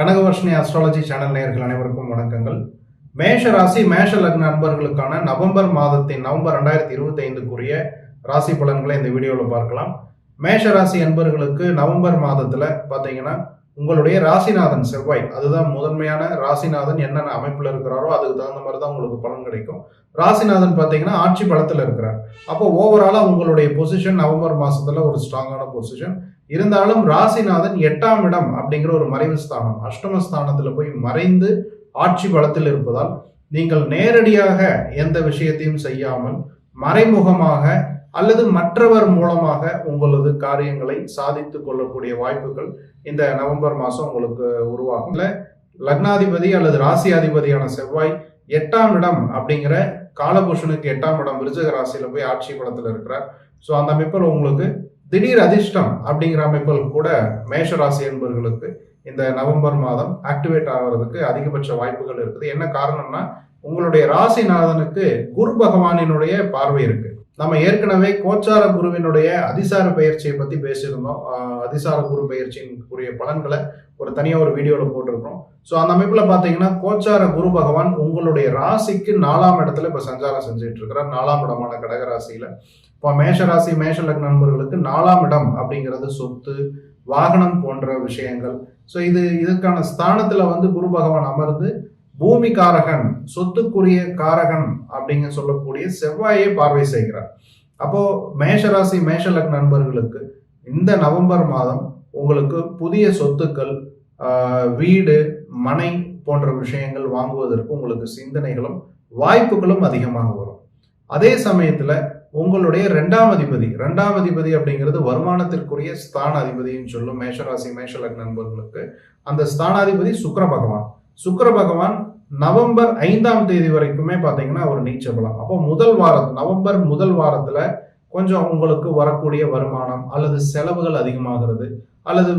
கனகவர்ஷினி astrology channel நேயர்கள் அனைவருக்கும் வணக்கங்கள். மேஷ ராசி மேஷ லக்ன அன்பர்களுக்கான நவம்பர் மாதத்தின் நவம்பர் ரெண்டாயிரத்தி இருபத்தி ஐந்துக்குரிய ராசி பலன்களை இந்த வீடியோவில் பார்க்கலாம். மேஷ ராசி அன்பர்களுக்கு நவம்பர் மாதத்தில் பார்த்தீங்கன்னா உங்களுடைய ராசிநாதன் செவ்வாய் அதுதான் முதன்மையான ராசிநாதன் என்னென்ன அமைப்பில் இருக்கிறாரோ அதுக்கு தகுந்த மாதிரி தான் உங்களுக்கு பலன் கிடைக்கும். ராசிநாதன் பார்த்தீங்கன்னா ஆட்சி பலத்தில் இருக்கிறார். அப்போ ஓவராலாக உங்களுடைய பொசிஷன் நவம்பர் மாதத்தில் ஒரு ஸ்ட்ராங்கான பொசிஷன் இருந்தாலும் ராசிநாதன் எட்டாம் இடம் அப்படிங்கிற ஒரு மறைவு ஸ்தானம் அஷ்டம ஸ்தானத்தில் போய் மறைந்து ஆட்சி பலத்தில் இருப்பதால் நீங்கள் நேரடியாக எந்த விஷயத்தையும் செய்யாமல் மறைமுகமாக அல்லது மற்றவர் மூலமாக உங்களது காரியங்களை சாதித்து கொள்ளக்கூடிய வாய்ப்புகள் இந்த நவம்பர் மாதம் உங்களுக்கு உருவாகும். லக்னாதிபதி அல்லது ராசியாதிபதியான செவ்வாய் எட்டாம் இடம் அப்படிங்கிற காலபூஷனுக்கு எட்டாம் இடம் விருச்சக ராசியில போய் ஆட்சி படத்தில் இருக்கிறார். ஸோ அந்த அமைப்பில் உங்களுக்கு திடீர் அதிர்ஷ்டம் அப்படிங்கிற அமைப்பில் கூட மேஷ ராசி என்பவர்களுக்கு இந்த நவம்பர் மாதம் ஆக்டிவேட் ஆகிறதுக்கு அதிகபட்ச வாய்ப்புகள் இருக்குது. என்ன காரணம்னா உங்களுடைய ராசிநாதனுக்கு குரு பகவானினுடைய பார்வை இருக்கு. நம்ம ஏற்கனவே கோச்சார குருவினுடைய அதிசார பயிற்சியை பத்தி பேசியிருந்தோம். அதிசார குரு பயிற்சியினுக்குரிய பலன்களை ஒரு தனியாக ஒரு வீடியோவில் போட்டிருக்கிறோம். ஸோ அந்த அமைப்பில் பார்த்தீங்கன்னா கோச்சார குரு பகவான் உங்களுடைய ராசிக்கு நாலாம் இடத்துல இப்போ சஞ்சாரம் செஞ்சுட்டு இருக்கிறார் நாலாம் இடமான கடகராசியில. இப்போ மேஷ ராசி மேஷ லக்ன நண்பர்களுக்கு நாலாம் இடம் அப்படிங்கிறது சொத்து வாகனம் போன்ற விஷயங்கள். ஸோ இது இதற்கான ஸ்தானத்துல வந்து குரு பகவான் அமர்ந்து பூமி காரகன் சொத்துக்குரிய காரகன் அப்படிங்க சொல்லக்கூடிய செவ்வாயை பார்வை செய்கிறார். அப்போ மேஷராசி மேஷலக் நண்பர்களுக்கு இந்த நவம்பர் மாதம் உங்களுக்கு புதிய சொத்துக்கள் வீடு மனை போன்ற விஷயங்கள் வாங்குவதற்கு உங்களுக்கு சிந்தனைகளும் வாய்ப்புகளும் அதிகமாக வரும். அதே சமயத்தில் உங்களுடைய ரெண்டாம் அதிபதி ரெண்டாம் அதிபதி அப்படிங்கிறது வருமானத்திற்குரிய ஸ்தான அதிபதின்னு சொல்லும் மேஷராசி மேஷலக் நண்பர்களுக்கு அந்த ஸ்தானாதிபதி சுக்கர பகவான். சுக்கர பகவான் நவம்பர் ஐந்தாம் தேதி வரைக்குமே பார்த்தீங்கன்னா அவர் நீச்சல் பலம். அப்போ முதல் வாரம் நவம்பர் முதல் வாரத்தில் கொஞ்சம் உங்களுக்கு வரக்கூடிய வருமானம் அல்லது செலவுகள் அதிகமாகிறது. அல்லது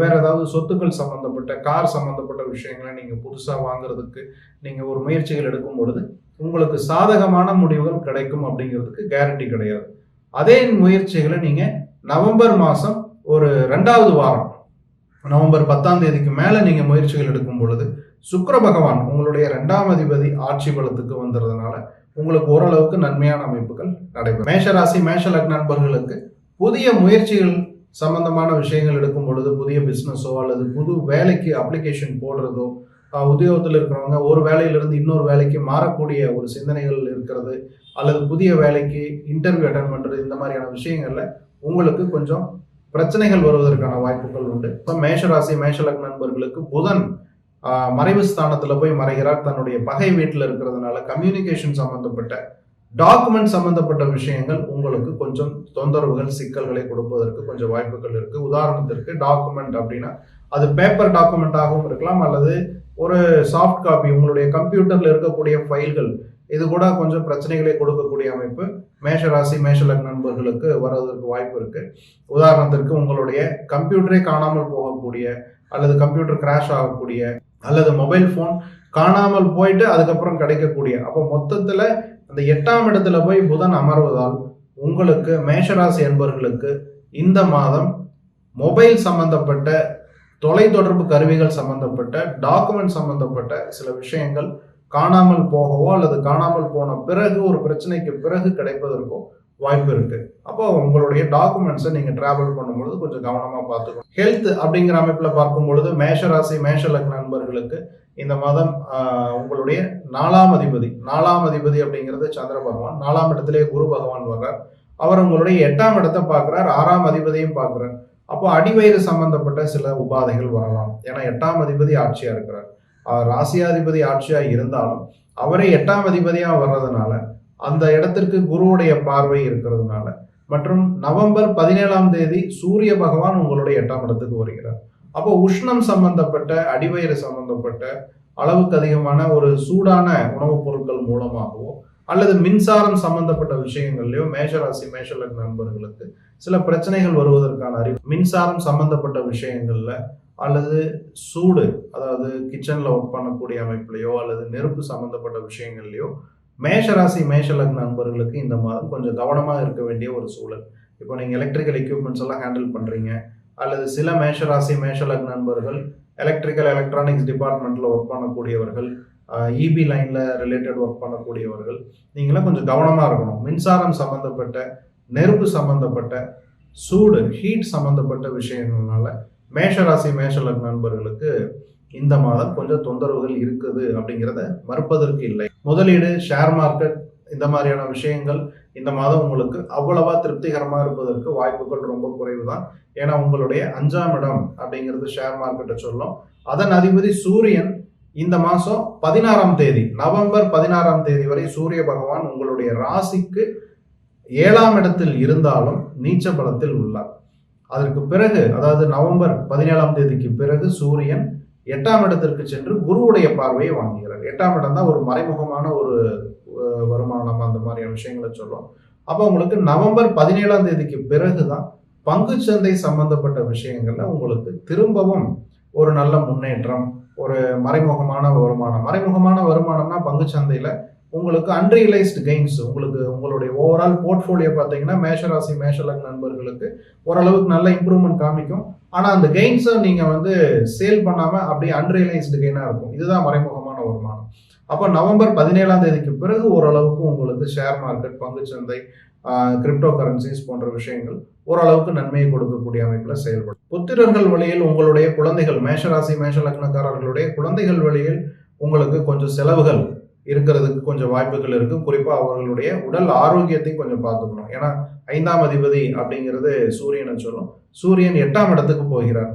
வேற ஏதாவது சொத்துக்கள் சம்மந்தப்பட்ட கார் சம்மந்தப்பட்ட விஷயங்களை நீங்கள் புதுசாக வாங்குறதுக்கு நீங்கள் ஒரு முயற்சிகள் எடுக்கும் பொழுது உங்களுக்கு சாதகமான முடிவுகள் கிடைக்கும் அப்படிங்கிறதுக்கு கேரண்டி கிடையாது. அதே முயற்சிகளை நீங்கள் நவம்பர் மாதம் ஒரு ரெண்டாவது வாரம் நவம்பர் பத்தாம் தேதிக்கு மேலே நீங்கள் முயற்சிகள் எடுக்கும் பொழுது சுக்கர பகவான் உங்களுடைய ரெண்டாம் அதிபதி ஆட்சி பலத்துக்கு வந்ததுனால உங்களுக்கு ஓரளவுக்கு நன்மையான அமைப்புகள் நடைபெறும். மேஷராசி மேஷ லக்ன நண்பர்களுக்கு புதிய முயற்சிகள் சம்பந்தமான விஷயங்கள் எடுக்கும் பொழுது புதிய பிஸ்னஸோ அல்லது புது வேலைக்கு அப்ளிகேஷன் போடுறதோ உத்தியோகத்தில் இருக்கிறவங்க ஒரு வேலையிலிருந்து இன்னொரு வேலைக்கு மாறக்கூடிய ஒரு சிந்தனைகள் இருக்கிறது அல்லது புதிய வேலைக்கு இன்டர்வியூ அட்டன் பண்ணுறது இந்த மாதிரியான விஷயங்களில் உங்களுக்கு கொஞ்சம் பிரச்சனைகள் வருவதற்கான வாய்ப்புகள் உண்டு. இப்போ மேஷராசி மேஷலக் நண்பர்களுக்கு புதன் மறைவு ஸ்தானத்துல போய் மறைகிறார். தன்னுடைய பகை வீட்டில் இருக்கிறதுனால கம்யூனிகேஷன் சம்பந்தப்பட்ட டாக்குமெண்ட் சம்பந்தப்பட்ட விஷயங்கள் உங்களுக்கு கொஞ்சம் தொந்தரவுகள் சிக்கல்களை கொடுப்பதற்கு கொஞ்சம் வாய்ப்புகள் இருக்கு. உதாரணத்திற்கு டாக்குமெண்ட் அப்படின்னா அது பேப்பர் டாக்குமெண்ட்டாகவும் இருக்கலாம் அல்லது ஒரு சாஃப்ட் காப்பி உங்களுடைய கம்ப்யூட்டர்ல இருக்கக்கூடிய ஃபைல்கள் இது கூட கொஞ்சம் பிரச்சனைகளை கொடுக்கக்கூடிய அமைப்பு. மேஷராசி மேஷ லக்ன நண்பர்களுக்கு வர்றதற்கு வாய்ப்பு இருக்கு. உதாரணத்திற்கு உங்களுடைய கம்ப்யூட்டரே காணாமல் போகக்கூடிய அல்லது கம்ப்யூட்டர் கிராஷ் ஆகக்கூடிய அல்லது மொபைல் ஃபோன் காணாமல் போயிட்டு அதுக்கப்புறம் கிடைக்கக்கூடிய. அப்போ மொத்தத்தில் அந்த எட்டாம் இடத்துல போய் புதன் அமர்வதால் உங்களுக்கு மேஷராசி என்பவர்களுக்கு இந்த மாதம் மொபைல் சம்பந்தப்பட்ட தொலைத்தொடர்பு கருவிகள் சம்பந்தப்பட்ட டாக்குமெண்ட் சம்பந்தப்பட்ட சில விஷயங்கள் காணாமல் போகவோ அல்லது காணாமல் போன பிறகு ஒரு பிரச்சனைக்கு பிறகு கிடைப்பதற்கோ வாய்ப்பு இருக்கு. அப்போ உங்களுடைய டாக்குமெண்ட்ஸை நீங்க டிராவல் பண்ணும்பொழுது கொஞ்சம் கவனமா பார்த்துக்கணும். ஹெல்த் அப்படிங்கிற அமைப்புல பார்க்கும் பொழுது மேஷராசி மேஷ லக்ன நண்பர்களுக்கு இந்த மாதம் உங்களுடைய நாலாம் அதிபதி நாலாம் அதிபதி அப்படிங்கிறது சந்திர பகவான். நாலாம் இடத்திலே குரு பகவான் வர்றார். அவர் உங்களுடைய எட்டாம் இடத்தை பார்க்கிறார் ஆறாம் அதிபதியும் பார்க்கிறார். அப்போ அடிவயிறு சம்பந்தப்பட்ட சில உபாதைகள் வரலாம். ஏன்னா எட்டாம் அதிபதி ஆட்சியா இருக்கிறார். ராசியாதிபதி ஆட்சியாக இருந்தாலும் அவரே எட்டாம் அதிபதியாக வர்றதுனால அந்த இடத்திற்கு குருவுடைய பார்வை இருக்கிறதுனால மற்றும் நவம்பர் பதினேழாம் தேதி சூரிய பகவான் உங்களுடைய எட்டாம் இடத்துக்கு வருகிறார். அப்போ உஷ்ணம் சம்பந்தப்பட்ட அடிவயிறு சம்பந்தப்பட்ட அளவுக்கு அதிகமான ஒரு சூடான உணவுப் பொருட்கள் மூலமாகவோ அல்லது மின்சாரம் சம்பந்தப்பட்ட விஷயங்கள்லயோ மேஷராசி மேஷலக் நண்பர்களுக்கு சில பிரச்சனைகள் வருவதற்கான அறிவு மின்சாரம் சம்பந்தப்பட்ட விஷயங்கள்ல அல்லது சூடு அதாவது கிச்சனில் ஒர்க் பண்ணக்கூடிய அமைப்புலையோ அல்லது நெருப்பு சம்மந்தப்பட்ட விஷயங்கள்லையோ மேஷராசி மேஷலக் நண்பர்களுக்கு இந்த மாதம் கொஞ்சம் கவனமாக இருக்க வேண்டிய ஒரு சூழல். இப்போ நீங்கள் எலக்ட்ரிக்கல் எக்யூப்மெண்ட்ஸ் எல்லாம் ஹேண்டில் பண்ணுறீங்க அல்லது சில மேஷராசி மேஷலக் நண்பர்கள் எலக்ட்ரிக்கல் எலக்ட்ரானிக்ஸ் டிபார்ட்மெண்ட்டில் ஒர்க் பண்ணக்கூடியவர்கள் இபி லைனில் ரிலேட்டட் ஒர்க் பண்ணக்கூடியவர்கள் நீங்களாம் கொஞ்சம் கவனமாக இருக்கணும். மின்சாரம் சம்மந்தப்பட்ட நெருப்பு சம்மந்தப்பட்ட சூடு ஹீட் சம்மந்தப்பட்ட விஷயங்கள்னால மேஷராசி மேஷலக் நண்பர்களுக்கு இந்த மாதம் கொஞ்சம் தொந்தரவுகள் இருக்குது அப்படிங்கிறத மறுப்பதற்கு இல்லை. முதலீடு ஷேர் மார்க்கெட் இந்த மாதிரியான விஷயங்கள் இந்த மாதம் உங்களுக்கு அவ்வளவா திருப்திகரமாக இருப்பதற்கு வாய்ப்புகள் ரொம்ப குறைவு தான் ஏன்னா உங்களுடைய அஞ்சாம் இடம் அப்படிங்கிறது ஷேர் மார்க்கெட்டை சொல்லும். அதன் அதிபதி சூரியன் இந்த மாதம் பதினாறாம் தேதி நவம்பர் பதினாறாம் தேதி வரை சூரிய பகவான் உங்களுடைய ராசிக்கு ஏழாம் இடத்தில் இருந்தாலும் நீச்ச பலத்தில் உள்ளார். அதற்கு பிறகு அதாவது நவம்பர் பதினேழாம் தேதிக்கு பிறகு சூரியன் எட்டாம் இடத்திற்கு சென்று குருவுடைய பார்வையை வாங்குகிறார். எட்டாம் இடம் தான் ஒரு மறைமுகமான ஒரு வருமானம். அந்த மாதிரியான விஷயங்களை சொல்லும் அப்போ உங்களுக்கு நவம்பர் பதினேழாம் தேதிக்கு பங்குச் சந்தை சம்பந்தப்பட்ட விஷயங்கள்ல உங்களுக்கு திரும்பவும் ஒரு நல்ல முன்னேற்றம் ஒரு மறைமுகமான வருமானம். மறைமுகமான வருமானம்னா பங்குச்சந்தையில உங்களுக்கு அன்ரியலைஸ்டு கெயின்ஸ் உங்களுக்கு உங்களுடைய ஓவரால் போர்ட்ஃபோலியோ பார்த்தீங்கன்னா மேஷராசி மேஷலக் நண்பர்களுக்கு ஓரளவுக்கு நல்ல இம்ப்ரூவ்மெண்ட் காமிக்கும். ஆனால் அந்த கெயின்ஸை நீங்கள் வந்து சேல் பண்ணாமல் அப்படியே அன்ரியலைஸ்டு கெயினாக இருக்கும். இதுதான் மறைமுகமான வருமானம். அப்போ நவம்பர் பதினேழாம் தேதிக்கு பிறகு ஓரளவுக்கு உங்களுக்கு ஷேர் மார்க்கெட் பங்குச்சந்தை கிரிப்டோ கரன்சிஸ் போன்ற விஷயங்கள் ஓரளவுக்கு நன்மையை கொடுக்கக்கூடிய அமைப்பில் செயல்படும். புத்திரர்கள் வழியில் உங்களுடைய குழந்தைகள் மேஷராசி மேஷ லக்னக்காரர்களுடைய குழந்தைகள் வழியில் உங்களுக்கு கொஞ்சம் செலவுகள் இருக்கிறதுக்கு கொஞ்சம் வாய்ப்புகள் இருக்கும் குறிப்பாக அவர்களுடைய உடல் ஆரோக்கியத்தையும் கொஞ்சம் பார்த்துக்கணும். ஏன்னா ஐந்தாம் அதிபதி அப்படிங்கிறது சூரியனை சொல்லும். சூரியன் எட்டாம் இடத்துக்கு போகிறார்.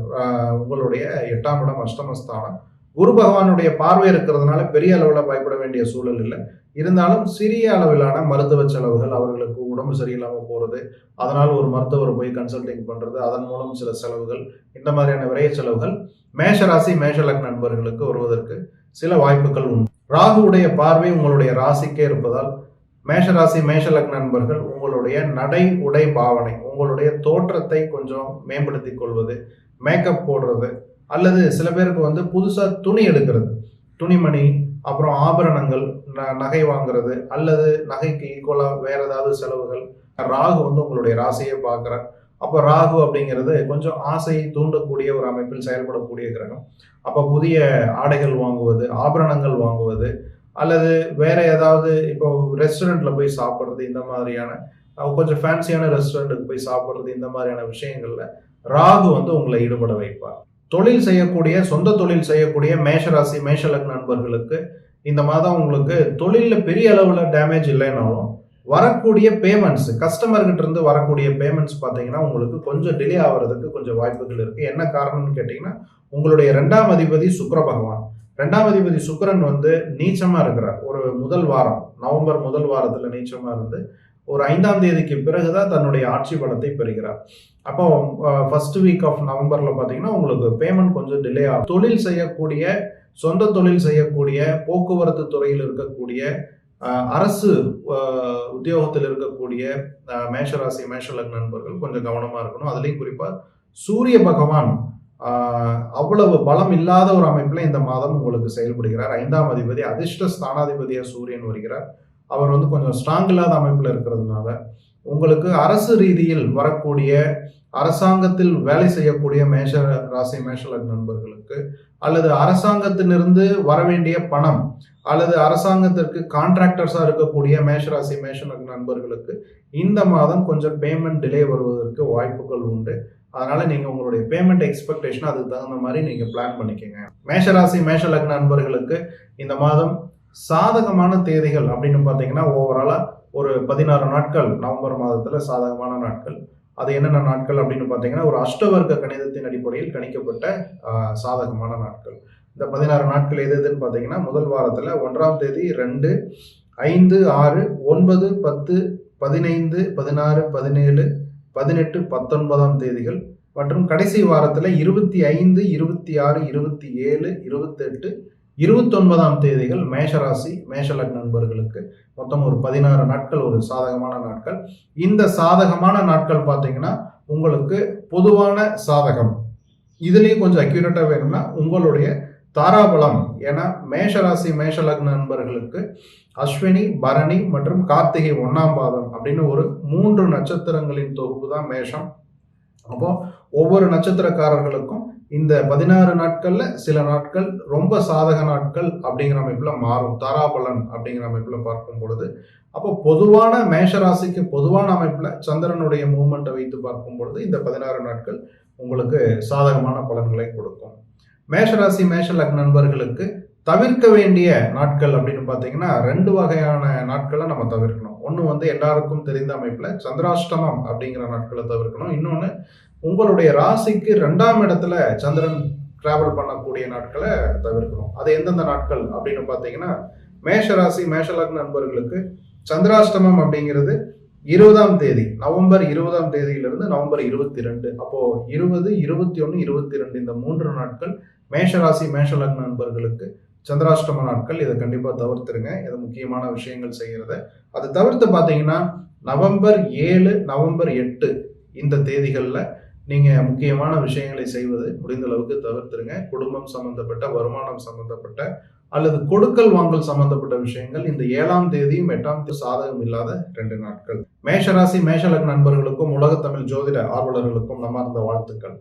உங்களுடைய எட்டாம் இடம் அஷ்டமஸ்தானம். குரு பகவானுடைய பார்வை இருக்கிறதுனால பெரிய அளவில் பயப்பட வேண்டிய சூழல் இல்லை. இருந்தாலும் சிறிய அளவிலான மருத்துவ செலவுகள் அவர்களுக்கு உடம்பு சரியில்லாமல் போகிறது அதனால் ஒரு மருத்துவர் போய் கன்சல்டிங் பண்ணுறது அதன் மூலம் சில செலவுகள் இந்த மாதிரியான விரைய செலவுகள் மேஷராசி மேஷலக் நண்பர்களுக்கு வருவதற்கு சில வாய்ப்புகள் உண்டு. ராகுவுடைய பார்வை உங்களுடைய ராசிக்கே இருப்பதால் மேஷராசி மேஷலக் நண்பர்கள் உங்களுடைய நடை உடை பாவனை உங்களுடைய தோற்றத்தை கொஞ்சம் மேம்படுத்தி கொள்வது மேக்கப் போடுறது அல்லது சில பேருக்கு வந்து புதுசாக துணி எடுக்கிறது. துணிமணி அப்புறம் ஆபரணங்கள் நகை வாங்குறது அல்லது நகைக்கு ஈக்குவலாக வேற ஏதாவது செலவுகள். ராகு வந்து உங்களுடைய ராசியை பார்க்குறார். அப்போ ராகு அப்படிங்கிறது கொஞ்சம் ஆசையை தூண்டக்கூடிய ஒரு அமைப்பில் செயல்படக்கூடிய கிரகம். அப்போ புதிய ஆடைகள் வாங்குவது ஆபரணங்கள் வாங்குவது அல்லது வேற ஏதாவது இப்போ ரெஸ்டாரண்ட்ல போய் சாப்பிட்றது இந்த மாதிரியான கொஞ்சம் ஃபேன்சியான ரெஸ்டாரண்ட்டுக்கு போய் சாப்பிட்றது இந்த மாதிரியான விஷயங்கள்ல ராகு வந்து உங்களை ஈடுபட வைப்பார். தொழில் செய்யக்கூடிய சொந்த தொழில் செய்யக்கூடிய மேஷராசி மேஷலக் நண்பர்களுக்கு இந்த மாதம் உங்களுக்கு தொழிலில் பெரிய அளவில் டேமேஜ் இல்லைனாலும் வரக்கூடிய பேமெண்ட்ஸ் கஸ்டமர்கிட்ட இருந்து வரக்கூடிய பேமெண்ட்ஸ் பார்த்தீங்கன்னா உங்களுக்கு கொஞ்சம் டிலே ஆகிறதுக்கு கொஞ்சம் வாய்ப்புகள் இருக்குது என்ன காரணம்னு கேட்டிங்கன்னா உங்களுடைய ரெண்டாம் அதிபதி சுக்கர பகவான். ரெண்டாம் அதிபதி சுக்கரன் வந்து நீச்சமாக இருக்கிறார். ஒரு முதல் வாரம் நவம்பர் முதல் வாரத்தில் நீச்சமாக இருந்து ஒரு ஐந்தாம் தேதிக்கு பிறகுதான் தன்னுடைய ஆட்சி பலத்தை பெறுகிறார். அப்போ ஃபர்ஸ்ட் வீக் ஆஃப் நவம்பரில் பார்த்தீங்கன்னா உங்களுக்கு பேமெண்ட் கொஞ்சம் டிலே ஆகும். தொழில் செய்யக்கூடிய சொந்த தொழில் செய்யக்கூடிய போக்குவரத்து துறையில் இருக்கக்கூடிய அரசு உத்தியோகத்தில் இருக்கக்கூடிய மேஷராசி மேஷலக் நண்பர்கள் கொஞ்சம் கவனமாக இருக்கணும். அதுலேயும் குறிப்பாக சூரிய பகவான் அவ்வளவு பலம் இல்லாத ஒரு அமைப்பில் இந்த மாதம் உங்களுக்கு செயல்படுகிறார். ஐந்தாம் அதிபதி அதிர்ஷ்ட ஸ்தானாதிபதியாக சூரியன் வருகிறார். அவர் வந்து கொஞ்சம் ஸ்ட்ராங் இல்லாத அமைப்பில் இருக்கிறதுனால உங்களுக்கு அரசு ரீதியில் வரக்கூடிய அரசாங்கத்தில் வேலை செய்யக்கூடிய மேஷ ராசி மேஷலக் நண்பர்களுக்கு அல்லது அரசாங்கத்திலிருந்து வர வேண்டிய பணம் அல்லது அரசாங்கத்திற்கு கான்ட்ராக்டர்ஸாக இருக்கக்கூடிய மேஷராசி மேஷலக் நண்பர்களுக்கு இந்த மாதம் கொஞ்சம் பேமெண்ட் டிலே வருவதற்கு வாய்ப்புகள் உண்டு. அதனால நீங்க உங்களுடைய பேமெண்ட் எக்ஸ்பெக்டேஷன் அதுக்கு தகுந்த மாதிரி நீங்க பிளான் பண்ணிக்கோங்க. மேஷராசி மேஷலக் நண்பர்களுக்கு இந்த மாதம் சாதகமான தேதிகள் அப்படின்னு பார்த்தீங்கன்னா ஓவராலாக ஒரு பதினாறு நாட்கள் நவம்பர் மாதத்தில் சாதகமான நாட்கள். அது என்னென்ன நாட்கள் அப்படின்னு பார்த்தீங்கன்னா ஒரு அஷ்டவர்க்க கணிதத்தின் அடிப்படையில் கணிக்கப்பட்ட சாதகமான நாட்கள். இந்த பதினாறு நாட்கள் எது எதுன்னு பார்த்தீங்கன்னா முதல் வாரத்தில் ஒன்றாம் தேதி ரெண்டு ஐந்து ஆறு ஒன்பது பத்து பதினைந்து பதினாறு பதினேழு பதினெட்டு பத்தொன்பதாம் தேதிகள். மற்றும் கடைசி வாரத்தில் இருபத்தி ஐந்து இருபத்தி ஆறு இருபத்தி ஏழு இருபத்தெட்டு இருபத்தொன்பதாம் தேதிகள் மேஷராசி மேஷலக் நண்பர்களுக்கு மொத்தம் ஒரு பதினாறு நாட்கள் ஒரு சாதகமான நாட்கள். இந்த சாதகமான நாட்கள் பார்த்தீங்கன்னா உங்களுக்கு பொதுவான சாதகம். இதுலேயும் கொஞ்சம் அக்யூரேட்டாக வேணும்னா உங்களுடைய தாராபலம். ஏன்னா மேஷராசி மேஷலக் நண்பர்களுக்கு அஸ்வினி பரணி மற்றும் கார்த்திகை ஒன்னாம் பாதம் அப்படின்னு ஒரு மூன்று நட்சத்திரங்களின் தொகுப்பு தான் மேஷம். அப்போ ஒவ்வொரு நட்சத்திரக்காரர்களுக்கும் இந்த பதினாறு நாட்கள்ல சில நாட்கள் ரொம்ப சாதக நாட்கள் அப்படிங்கிற அமைப்புல மாறும். தாராபலன் அப்படிங்கிற அமைப்புல பார்க்கும் பொழுது அப்போ பொதுவான மேஷராசிக்கு பொதுவான அமைப்புல சந்திரனுடைய மூமெண்ட்டை வைத்து பார்க்கும் பொழுது இந்த பதினாறு நாட்கள் உங்களுக்கு சாதகமான பலன்களை கொடுக்கும். மேஷராசி மேஷ லக்ன நண்பர்களுக்கு தவிர்க்க வேண்டிய நாட்கள் அப்படின்னு பார்த்தீங்கன்னா ரெண்டு வகையான நாட்களை நம்ம தவிர்க்கணும். ஒன்று வந்து எல்லாருக்கும் தெரிந்த அமைப்பில் சந்திராஷ்டமம் அப்படிங்கிற நாட்களை தவிர்க்கணும். இன்னொன்று உங்களுடைய ராசிக்கு ரெண்டாம் இடத்துல சந்திரன் டிராவல் பண்ணக்கூடிய நாட்களை தவிர்க்கணும். அது எந்தெந்த நாட்கள் அப்படின்னு பார்த்தீங்கன்னா மேஷ ராசி மேஷ நண்பர்களுக்கு சந்திராஷ்டமம் அப்படிங்கிறது இருபதாம் தேதி நவம்பர் இருபதாம் தேதியிலிருந்து நவம்பர் இருபத்தி ரெண்டு அப்போ இருபது இருபத்தி ஒன்று இருபத்தி ரெண்டு இந்த மூன்று நாட்கள் மேஷராசி மேஷலக்ன நண்பர்களுக்கு சந்திராஷ்டம நாட்கள். இதை கண்டிப்பாக தவிர்த்துருங்க. இது முக்கியமான விஷயங்கள் செய்கிறத அது தவிர்த்து பார்த்தீங்கன்னா நவம்பர் ஏழு நவம்பர் எட்டு இந்த தேதிகளில் நீங்கள் முக்கியமான விஷயங்களை செய்வது முடிந்த அளவுக்கு தவிர்த்துருங்க. குடும்பம் சம்பந்தப்பட்ட வருமானம் சம்பந்தப்பட்ட அல்லது கொடுக்கல் வாங்கல் சம்பந்தப்பட்ட விஷயங்கள் இந்த ஏழாம் தேதியும் எட்டாம் தேதி சாதகம் இல்லாத ரெண்டு நாட்கள். மேஷராசி மேஷலக் நண்பர்களுக்கும் உலகத்தமிழ் ஜோதிட ஆர்வலர்களுக்கும் நம்ம வாழ்த்துக்கள்.